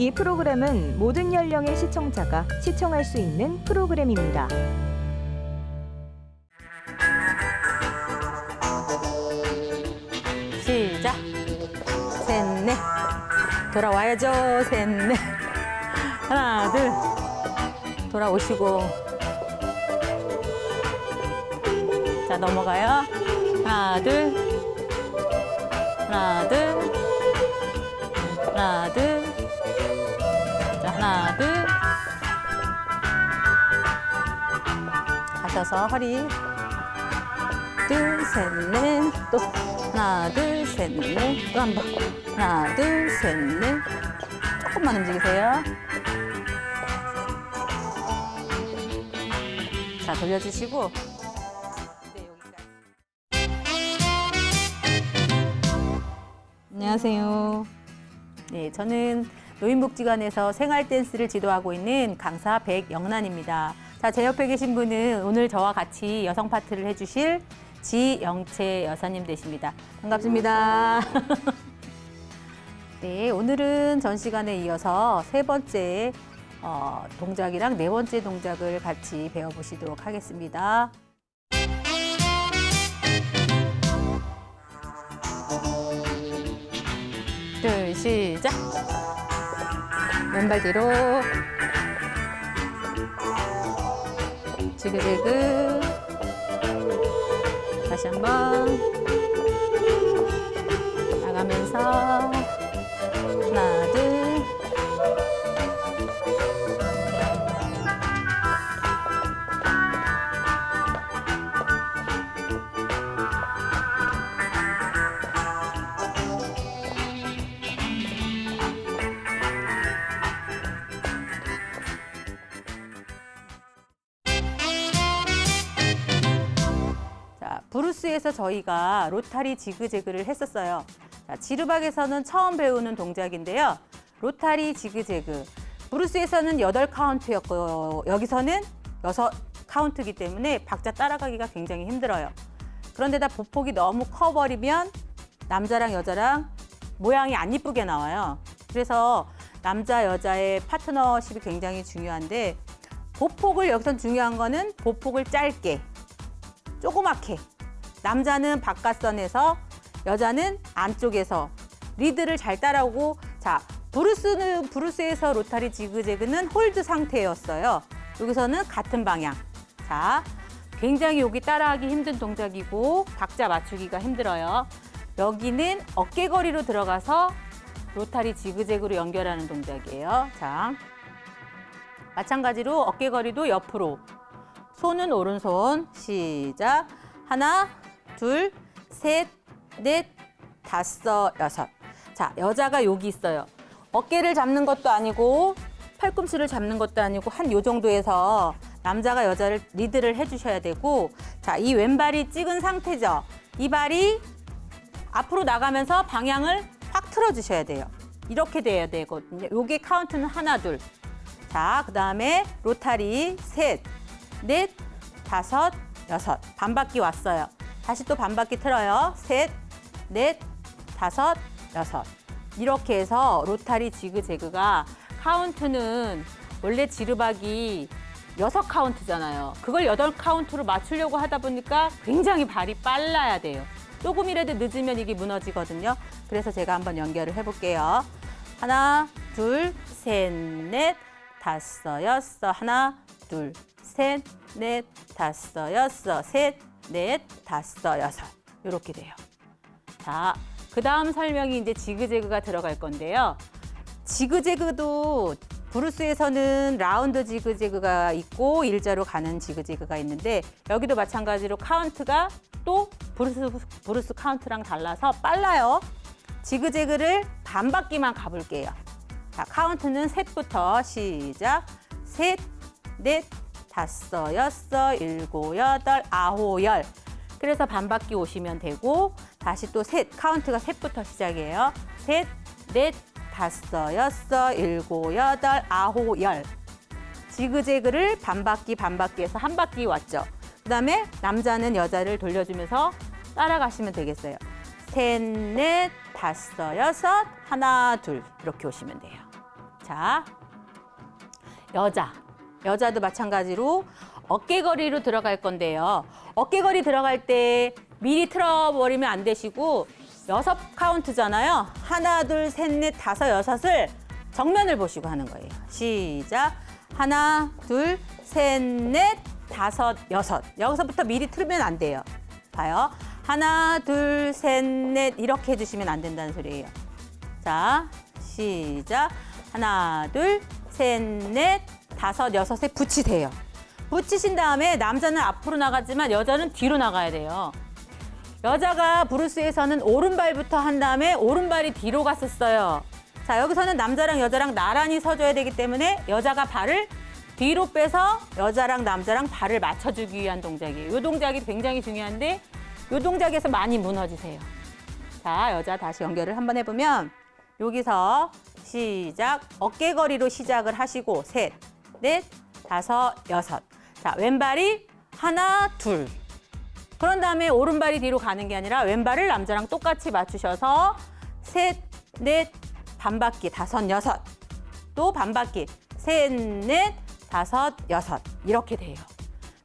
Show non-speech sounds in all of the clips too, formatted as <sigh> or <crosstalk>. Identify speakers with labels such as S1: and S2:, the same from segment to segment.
S1: 이 프로그램은 모든 연령의 시청자가 시청할 수 있는 프로그램입니다.
S2: 시작. 셋, 넷. 돌아와야죠. 셋, 넷. 하나, 둘. 돌아오시고. 자, 넘어가요. 하나, 둘. 하나, 둘. 하나, 둘. 자, 하나, 둘. 가셔서 허리. 둘, 셋, 넷. 또 하나, 둘, 셋, 넷. 또 한 번. 하나, 둘, 셋, 넷. 조금만 움직이세요. 자, 돌려주시고. 안녕하세요. 네, 저는 노인복지관에서 생활 댄스를 지도하고 있는 강사 백영란입니다. 자, 제 옆에 계신 분은 오늘 저와 같이 여성 파트를 해주실 지영채 여사님 되십니다. 반갑습니다. <laughs> 네, 오늘은 전 시간에 이어서 세 번째 어, 동작이랑 네 번째 동작을 같이 배워보시도록 하겠습니다. 둘, 시작. 왼발 뒤로. 지그재그. 다시 한 번. 나가면서. 하나, 브루스에서 저희가 로타리 지그재그를 했었어요. 자, 지르박에서는 처음 배우는 동작인데요. 로타리 지그재그. 브루스에서는 여덟 카운트였고 여기서는 여섯 카운트이기 때문에 박자 따라가기가 굉장히 힘들어요. 그런데다 보폭이 너무 커버리면 남자랑 여자랑 모양이 안 이쁘게 나와요. 그래서 남자 여자의 파트너십이 굉장히 중요한데 보폭을 여기선 중요한 거는 보폭을 짧게 조그맣게 남자는 바깥선에서 여자는 안쪽에서 리드를 잘 따라오고 자 브루스는 브루스에서 로타리 지그재그는 홀드 상태였어요. 여기서는 같은 방향. 자 굉장히 여기 따라하기 힘든 동작이고 박자 맞추기가 힘들어요. 여기는 어깨거리로 들어가서 로타리 지그재그로 연결하는 동작이에요. 자 마찬가지로 어깨거리도 옆으로 손은 오른손 시작 하나 둘 셋 넷 다섯 여섯. 자 여자가 여기 있어요. 어깨를 잡는 것도 아니고 팔꿈치를 잡는 것도 아니고 한 요 정도에서 남자가 여자를 리드를 해주셔야 되고 자 이 왼발이 찍은 상태죠. 이 발이 앞으로 나가면서 방향을 확 틀어주셔야 돼요. 이렇게 돼야 되거든요. 요게 카운트는 하나 둘. 자, 그 다음에 로타리 셋, 넷, 다섯, 여섯. 반바퀴 왔어요. 다시 또 반바퀴 틀어요. 셋, 넷, 다섯, 여섯. 이렇게 해서 로타리 지그재그가 카운트는 원래 지르박이 여섯 카운트잖아요. 그걸 여덟 카운트로 맞추려고 하다 보니까 굉장히 발이 빨라야 돼요. 조금이라도 늦으면 이게 무너지거든요. 그래서 제가 한번 연결을 해볼게요. 하나, 둘, 셋, 넷, 다섯, 여섯. 하나, 둘, 셋, 넷, 다섯, 여섯. 셋, 넷, 다섯, 여섯. 이렇게 돼요. 자, 그 다음 설명이 이제 지그재그가 들어갈 건데요. 지그재그도 브루스에서는 라운드 지그재그가 있고 일자로 가는 지그재그가 있는데 여기도 마찬가지로 카운트가 또 브루스, 브루스 카운트랑 달라서 빨라요. 지그재그를 반 바퀴만 가볼게요. 자, 카운트는 셋부터 시작. 셋, 넷, 다섯, 여섯, 일곱, 여덟, 아홉, 열. 그래서 반바퀴 오시면 되고 다시 또 셋, 카운트가 셋부터 시작이에요. 셋, 넷, 다섯, 여섯, 일곱, 여덟, 아홉, 열. 지그재그를 반바퀴 반바퀴에서 한 바퀴 왔죠. 그다음에 남자는 여자를 돌려주면서 따라가시면 되겠어요. 셋, 넷, 다섯, 여섯, 하나, 둘 이렇게 오시면 돼요. 자, 여자. 여자도 마찬가지로 어깨거리로 들어갈 건데요. 어깨거리 들어갈 때 미리 틀어버리면 안 되시고 여섯 카운트잖아요. 하나, 둘, 셋, 넷, 다섯, 여섯을 정면을 보시고 하는 거예요. 시작. 하나, 둘, 셋, 넷, 다섯, 여섯. 여기서부터 미리 틀면 안 돼요. 봐요. 하나, 둘, 셋, 넷 이렇게 해주시면 안 된다는 소리예요. 자, 시작. 하나, 둘, 셋, 넷, 다섯, 여섯에 붙이세요. 붙이신 다음에 남자는 앞으로 나가지만 여자는 뒤로 나가야 돼요. 여자가 브루스에서는 오른발부터 한 다음에 오른발이 뒤로 갔었어요. 자, 여기서는 남자랑 여자랑 나란히 서줘야 되기 때문에 여자가 발을 뒤로 빼서 여자랑 남자랑 발을 맞춰주기 위한 동작이에요. 이 동작이 굉장히 중요한데 이 동작에서 많이 무너지세요. 자, 여자 다시 연결을 한번 해보면 여기서 시작 어깨거리로 시작을 하시고 셋, 넷, 다섯, 여섯. 자, 왼발이 하나, 둘. 그런 다음에 오른발이 뒤로 가는 게 아니라 왼발을 남자랑 똑같이 맞추셔서 셋, 넷, 반바퀴, 다섯, 여섯. 또 반바퀴, 셋, 넷, 다섯, 여섯. 이렇게 돼요.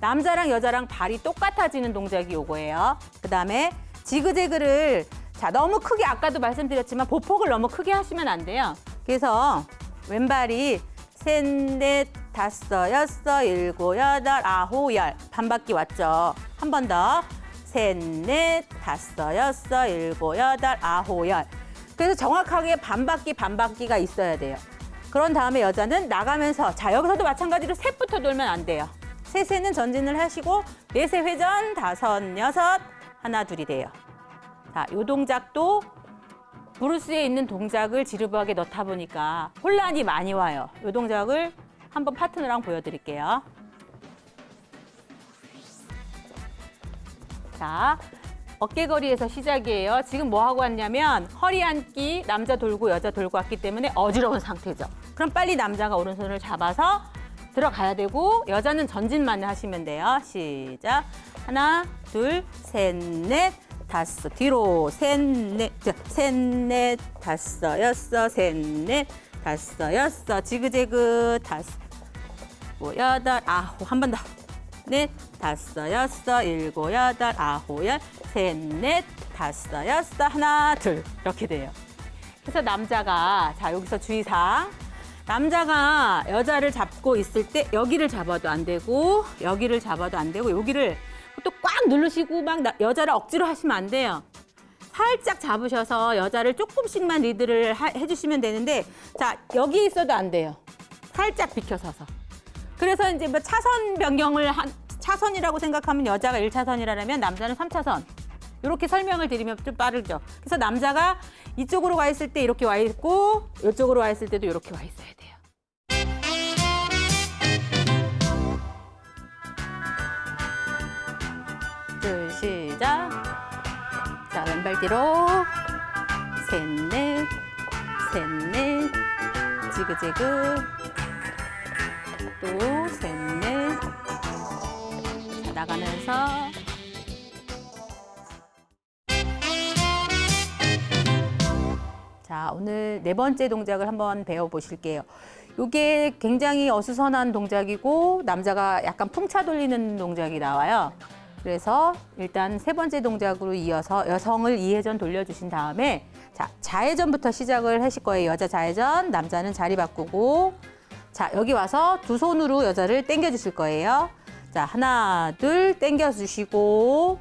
S2: 남자랑 여자랑 발이 똑같아지는 동작이 요거예요. 그 다음에 지그재그를 자 너무 크게 아까도 말씀드렸지만 보폭을 너무 크게 하시면 안 돼요. 그래서 왼발이 셋, 넷, 다섯, 여섯, 일곱, 여덟, 아홉, 열 반 바퀴 왔죠. 한 번 더. 셋, 넷, 다섯, 여섯, 일곱, 여덟, 아홉, 열. 그래서 정확하게 반 바퀴 반 바퀴가 있어야 돼요. 그런 다음에 여자는 나가면서 자 여기서도 마찬가지로 셋부터 돌면 안 돼요. 셋에는 전진을 하시고 넷에 회전 다섯 여섯 하나 둘이 돼요. 자, 요 동작도 브루스에 있는 동작을 지르브하게 넣다 보니까 혼란이 많이 와요. 요 동작을 한번 파트너랑 보여드릴게요. 자, 어깨거리에서 시작이에요. 지금 뭐 하고 왔냐면 허리 앉기 남자 돌고 여자 돌고 왔기 때문에 어지러운 상태죠. 그럼 빨리 남자가 오른손을 잡아서 들어가야 되고 여자는 전진만 하시면 돼요. 시작. 하나, 둘, 셋, 넷, 다섯. 뒤로 셋, 넷, 자, 셋, 넷, 다섯, 여섯, 셋, 넷, 다섯, 여섯. 지그재그 다섯. 뭐 여덟, 아홉. 한 번 더. 넷, 다섯, 여섯, 일곱, 여덟, 아홉, 열, 셋, 넷, 다섯, 여섯, 하나, 둘. 이렇게 돼요. 그래서 남자가 자 여기서 주의사항 남자가 여자를 잡고 있을 때 여기를 잡아도 안 되고 여기를 잡아도 안 되고 여기를 또 꽉 누르시고 막 나- 여자를 억지로 하시면 안 돼요. 살짝 잡으셔서 여자를 조금씩만 리드를 하- 해주시면 되는데 자 여기 있어도 안 돼요. 살짝 비켜서서. 그래서 이제 뭐 차선 변경을 한 차선이라고 생각하면 여자가 1차선이라면 남자는 3차선. 이렇게 설명을 드리면 좀 빠르죠. 그래서 남자가 이쪽으로 와 있을 때 이렇게 와 있고 이쪽으로 와 있을 때도 이렇게 와 있어야 돼요. 둘 시작. 자 왼발 뒤로 셋넷 셋넷 지그재그 또 셋 넷 자, 나가면서 자, 오늘 네 번째 동작을 한번 배워보실게요. 이게 굉장히 어수선한 동작이고 남자가 약간 풍차 돌리는 동작이 나와요. 그래서 일단 세 번째 동작으로 이어서 여성을 이회전 돌려주신 다음에 자, 좌회전부터 시작을 하실 거예요. 여자 좌회전, 남자는 자리 바꾸고 자, 여기 와서 두 손으로 여자를 당겨 주실 거예요. 자, 하나, 둘 당겨 주시고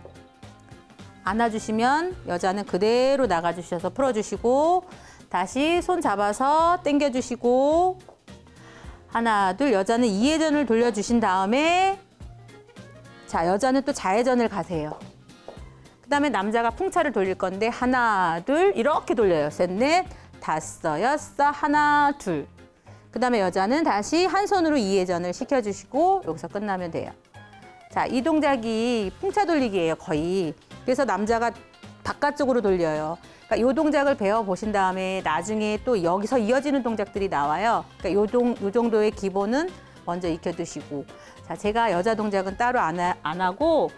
S2: 안아 주시면 여자는 그대로 나가 주셔서 풀어 주시고 다시 손 잡아서 당겨 주시고 하나 둘 여자는 이회전을 돌려 주신 다음에 자 여자는 또 좌회전을 가세요. 그다음에 남자가 풍차를 돌릴 건데 하나 둘 이렇게 돌려요. 셋 넷 다섯 여섯 하나 둘 그 다음에 여자는 다시 한 손으로 이회전을 시켜주시고 여기서 끝나면 돼요. 자, 이 동작이 풍차 돌리기예요, 거의. 그래서 남자가 바깥쪽으로 돌려요. 그러니까 이 동작을 배워 보신 다음에 나중에 또 여기서 이어지는 동작들이 나와요. 그러니까 요, 동, 요 정도의 기본은 먼저 익혀두시고. 자, 제가 여자 동작은 따로 안, 하, 안 하고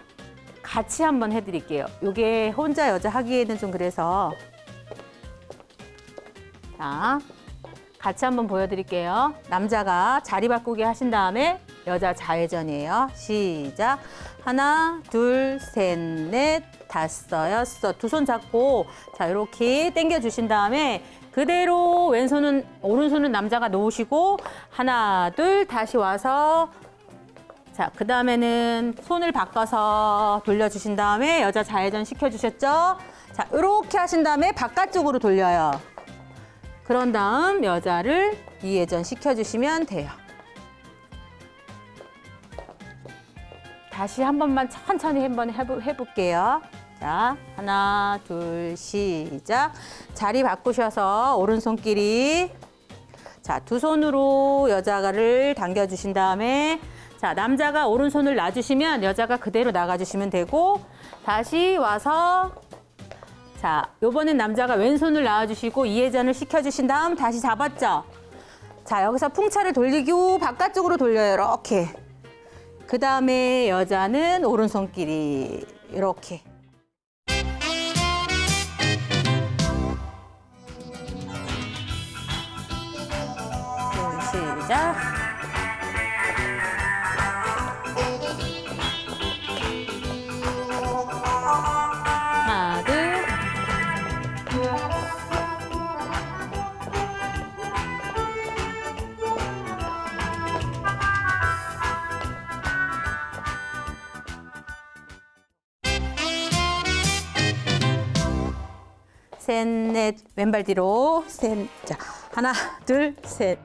S2: 같이 한번 해드릴게요. 요게 혼자 여자 하기에는 좀 그래서. 자, 같이 한번 보여드릴게요. 남자가 자리 바꾸기 하신 다음에 여자 좌회전이에요. 시작. 하나, 둘, 셋, 넷, 다섯, 여섯. 두 손 잡고 자 이렇게 당겨 주신 다음에 그대로 왼손은 오른손은 남자가 놓으시고 하나, 둘 다시 와서 자, 그 다음에는 손을 바꿔서 돌려주신 다음에 여자 좌회전 시켜주셨죠? 자, 이렇게 하신 다음에 바깥쪽으로 돌려요. 그런 다음 여자를 이회전 시켜주시면 돼요. 다시 한 번만 천천히 한번 해볼게요. 자, 하나, 둘, 시작. 자리 바꾸셔서 오른손끼리. 자, 두 손으로 여자를 당겨주신 다음에 자, 남자가 오른손을 놔주시면 여자가 그대로 나가주시면 되고 다시 와서 자, 요번엔 남자가 왼손을 놔주시고 이해전을 시켜주신 다음 다시 잡았죠? 자, 여기서 풍차를 돌리고 바깥쪽으로 돌려요, 이렇게. 그 다음에 여자는 오른손끼리 이렇게. 둘, 시작. 넷, 왼발 뒤로. 셋, 자, 하나, 둘, 셋.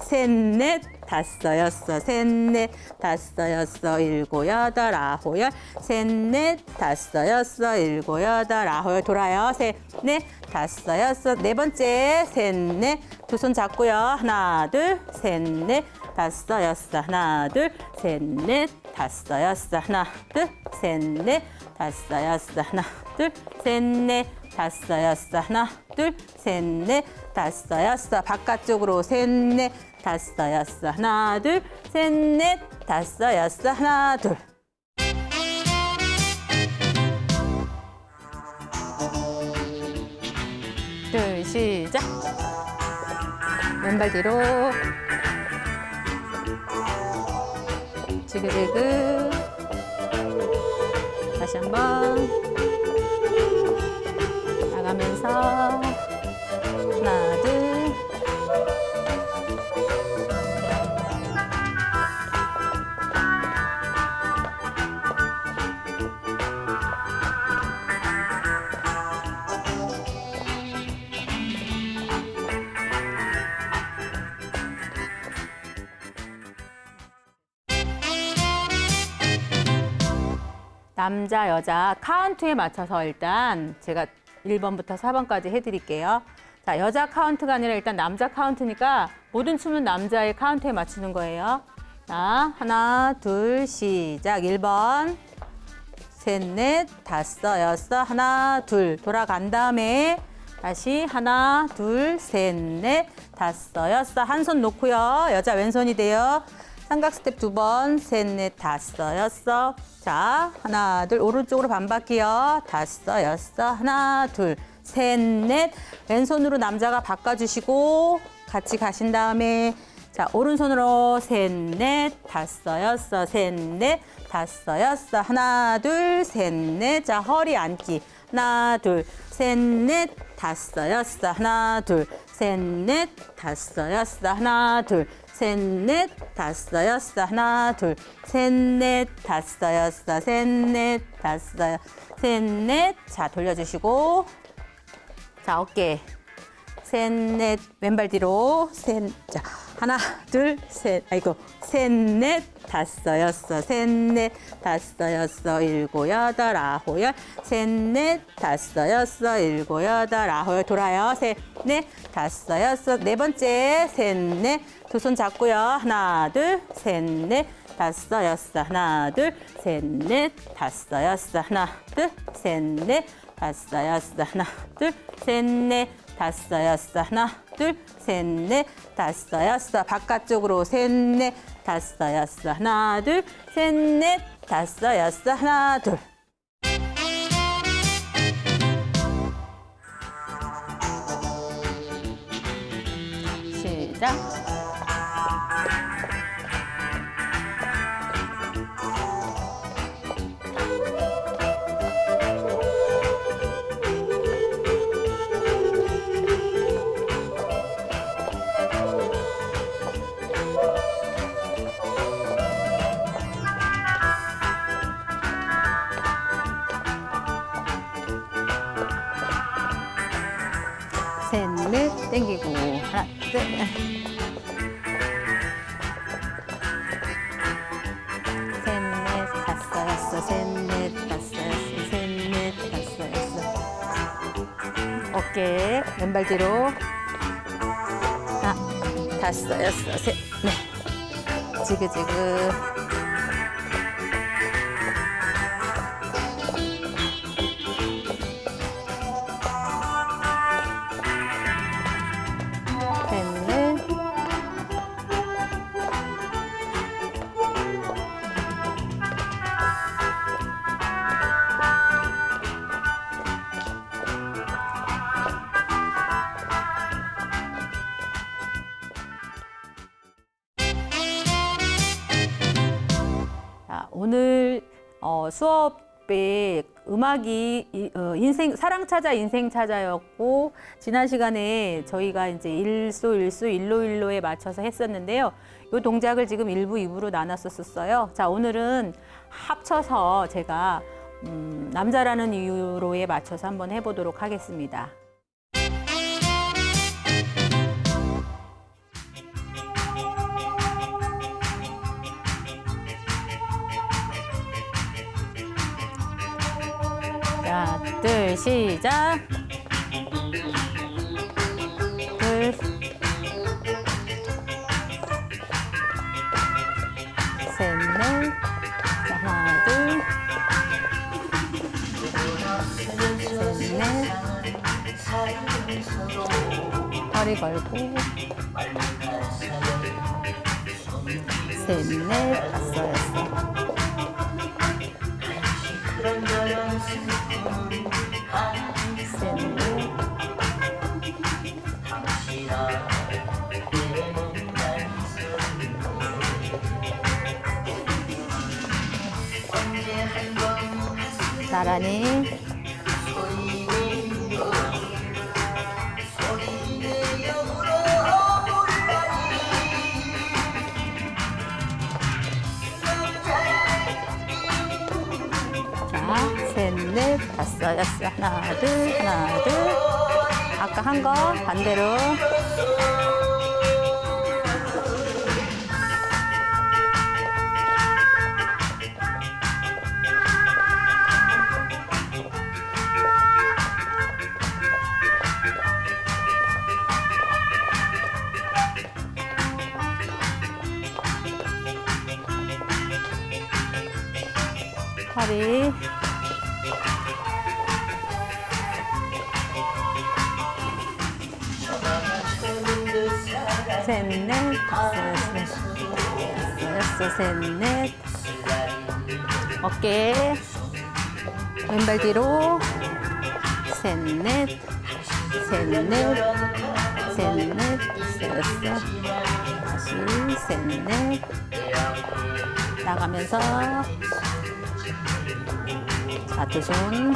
S2: 셋, 넷, 다섯, 여섯, 셋, 넷, 다섯, 여섯, 일곱, 여덟, 아홉, 열. 셋, 넷, 다섯, 여섯, 일곱, 여덟, 아홉, 열. 돌아요. 셋, 넷, 다섯, 여섯. 네 번째. 셋, 넷. 두 손 잡고요. 하나, 둘, 셋, 넷, 다섯, 여섯. 하나, 둘, 셋, 넷, 다섯, 여섯. 하나, 둘, 셋, 넷, 다섯, 여섯. 하나, 둘, 셋, 넷, 다섯, 여섯. 하나, 둘, 셋, 넷, 다섯, 여섯. 바깥쪽으로 셋, 넷, 다섯, 여섯. 하나, 둘, 셋, 넷, 다섯, 여섯. 하나, 둘. 둘, 시작. 왼발 뒤로. 지그재그. 다시 한 번. 나가면서. 하나, 둘. 남자, 여자 카운트에 맞춰서 일단 제가 1번부터 4번까지 해드릴게요. 자, 여자 카운트가 아니라 일단 남자 카운트니까 모든 춤은 남자의 카운트에 맞추는 거예요. 자, 하나, 둘, 시작. 1번. 셋, 넷, 다섯, 여섯, 하나, 둘. 돌아간 다음에 다시 하나, 둘, 셋, 넷, 다섯, 여섯. 한 손 놓고요. 여자 왼손이 돼요. 삼각 스텝 두 번, 셋, 넷, 다섯, 여섯. 자, 하나, 둘, 오른쪽으로 반바퀴요. 다섯, 여섯, 하나, 둘, 셋, 넷. 왼손으로 남자가 바꿔주시고 같이 가신 다음에 자, 오른손으로 셋, 넷, 다섯, 여섯, 셋, 넷, 다섯, 여섯. 하나, 둘, 셋, 넷. 자, 허리 앉기. 하나, 둘, 셋, 넷, 다섯, 여섯. 하나, 둘, 셋, 넷, 다섯, 여섯. 하나, 둘, 셋, 넷, 다섯, 여섯. 하나, 둘, 셋, 넷, 다섯, 여섯. 셋, 넷, 다섯, 셋, 넷. 자, 돌려주시고. 자, 어깨. 셋, 넷, 왼발 뒤로. 셋, 자, 하나, 둘, 셋, 아이고, 셋, 넷, 다섯, 여섯, 셋, 넷, 다섯, 여섯, 일곱, 여덟, 아홉, 열. 셋, 넷, 다섯, 여섯, 일곱, 여덟, 아홉, 열. 돌아요. 셋, 넷, 다섯, 여섯. 네 번째. 셋, 넷. 두 손 잡고요. 하나, 둘, 셋, 넷, 다섯, 여섯. 하나, 둘, 셋, 넷, 다섯, 여섯. 하나, 둘, 셋, 넷, 다섯, 여섯. 하나, 둘, 셋, 넷, 다섯, 여섯. 하나, 둘, 셋, 넷, 다섯, 여섯. 바깥쪽으로 셋, 넷, 다섯, 여섯. 하나, 둘, 셋, 넷, 다섯, 여섯. 하나, 둘. 시작. 셋, 넷, 땡기고. 하나, 둘. 셋, 넷, 다섯, 여섯, 셋, 넷, 다섯, 여섯, 셋, 넷, 다섯, 여섯. 어깨, 왼발 뒤로. 하나, 다섯, 여섯, 셋, 넷. 지그지그. 어, 수업에 음악이 이- 어, 인생 사랑 찾아 인생 찾아였고 지난 시간에 저희가 이제 일소 일소 일로 일로에 맞춰서 했었는데요. 이 동작을 지금 일부 이부로 나눴었어요. 자, 오늘은 합쳐서 제가 음, 남자라는 이유로에 맞춰서 한번 해보도록 하겠습니다. 둘, 시작. 둘. 셋, 넷. 자, 하나, 둘. 셋, 넷. 허리 걸고. 셋, 넷. 다섯, 여섯. 나란히 넷, 다섯, 여섯, 하나, 둘, 하나, 둘. 아까 한 거 반대로. 셋, 넷, 다섯, 여섯, 여섯, 셋, 넷. 어깨. 왼발 뒤로. 셋, 넷. 셋, 넷. 셋, 넷, 다섯, 여섯. 다시 셋, 넷. 나가면서. 자, 두 손.